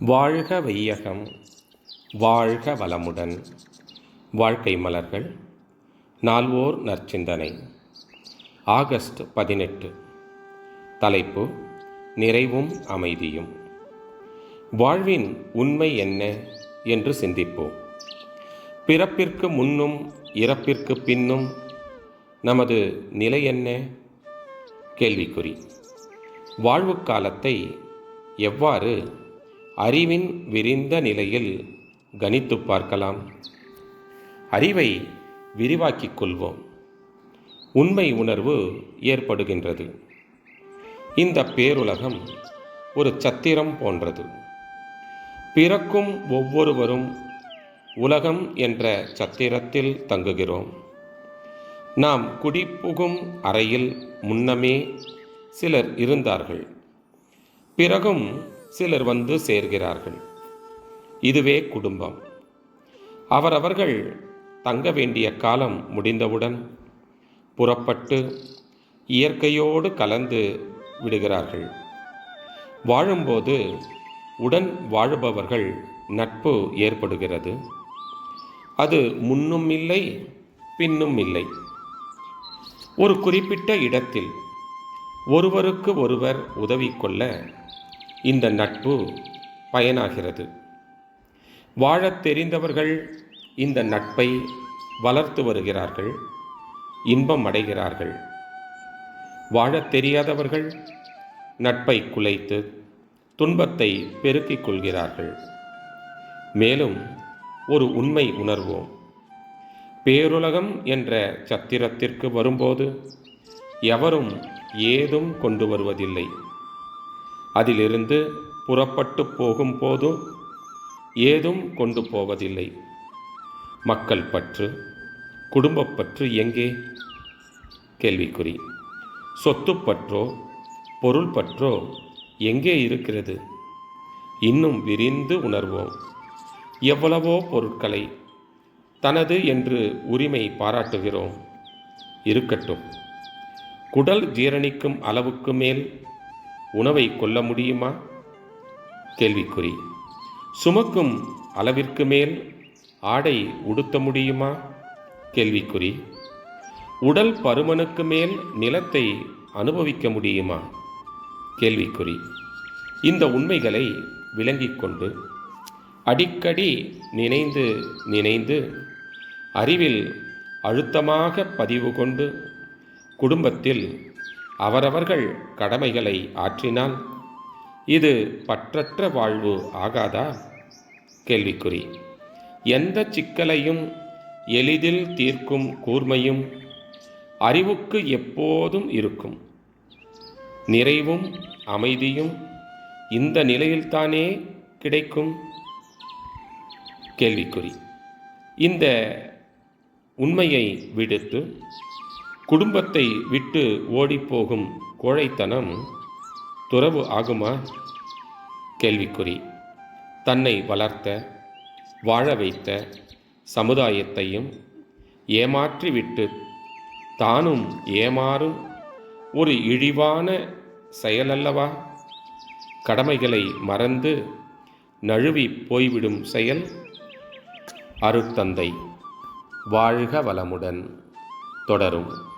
வாழ்க வையகம் வாழ்க வளமுடன். வாழ்க்கை மலர்கள் நால்வோர் நற்சிந்தனை. ஆகஸ்ட் பதினெட்டு. தலைப்பு நிறைவும் அமைதியும். வாழ்வின் உண்மை என்ன என்று சிந்திப்போம். பிறப்பிற்கு முன்னும் இறப்பிற்கு பின்னும் நமது நிலை என்ன? கேள்விக்குறி. வாழ்வு காலத்தை எவ்வாறு அறிவின் விரிந்த நிலையில் கணித்து பார்க்கலாம். அறிவை விரிவாக்கிக் கொள்வோம். உண்மை உணர்வு ஏற்படுகின்றது. இந்த பேருலகம் ஒரு சத்திரம் போன்றது. பிறக்கும் ஒவ்வொருவரும் உலகம் என்ற சத்திரத்தில் தங்குகிறோம். நாம் குடிபுகும் அறையில் முன்னமே சிலர் இருந்தார்கள். பிறகும் சிலர் வந்து சேர்கிறார்கள். இதுவே குடும்பம். அவரவர்கள் தங்க வேண்டிய காலம் முடிந்தவுடன் புறப்பட்டு இயற்கையோடு கலந்து விடுகிறார்கள். வாழும்போது உடன் வாழுபவர்கள் நட்பு ஏற்படுகிறது. அது முன்னும் இல்லை பின்னும் இல்லை. ஒரு குறிப்பிட்ட இடத்தில் ஒருவருக்கு ஒருவர் உதவி கொள்ள இந்த நட்பு பயனாகிறது. வாழத் தெரிந்தவர்கள் இந்த நட்பை வளர்த்து வருகிறார்கள் இன்பம் அடைகிறார்கள். வாழத் தெரியாதவர்கள் நட்பை குலைத்து துன்பத்தை பெருக்கிக் கொள்கிறார்கள். மேலும் ஒரு உண்மை உணர்வோம். பேருலகம் என்ற சத்திரத்திற்கு வரும்போது எவரும் ஏதும் கொண்டு வருவதில்லை. அதிலிருந்து புறப்பட்டு போகும்போது ஏதும் கொண்டு போவதில்லை. மக்கள் பற்று குடும்பப்பற்று எங்கே? கேள்விக்குறி. சொத்து பற்றோ பொருள் பற்றோ எங்கே இருக்கிறது? இன்னும் விரிந்து உணர்வோம். எவ்வளவோ பொருட்களை தனது என்று உரிமை பாராட்டுகிறோம். இருக்கட்டும். குடல் ஜீரணிக்கும் அளவுக்கு மேல் உணவை கொல்ல முடியுமா? கேள்விக்குறி. சுமக்கும் அளவிற்கு மேல் ஆடை உடுத்த முடியுமா? கேள்விக்குறி. உடல் பருமனுக்கு மேல் நிலத்தை அனுபவிக்க முடியுமா? கேள்விக்குறி. இந்த உண்மைகளை விளங்கிக் கொண்டு அடிக்கடி நினைந்து நினைந்து அறிவில் அழுத்தமாக பதிவு கொண்டு குடும்பத்தில் அவரவர்கள் கடமைகளை ஆற்றினால் இது பற்றற்ற வாழ்வு ஆகாதா? கேள்விக்குறி. எந்த சிக்கலையும் எளிதில் தீர்க்கும் கூர்மையும் அறிவுக்கு எப்போதும் இருக்கும். நிறைவும் அமைதியும் இந்த நிலையில்தானே கிடைக்கும்? கேள்விக்குறி. இந்த உண்மையை விடுத்து குடும்பத்தை விட்டு ஓடிப்போகும் கோழைத்தனம் துறவு ஆகுமா? கேள்விக்குறி. தன்னை வளர்த்த வாழ வைத்த சமுதாயத்தையும் ஏமாற்றிவிட்டு தானும் ஏமாறும் ஒரு இழிவான செயலல்லவா? கடமைகளை மறந்து நழுவி போய்விடும் செயல்? அருட்தந்தை வாழ்க வளமுடன். தொடரும்.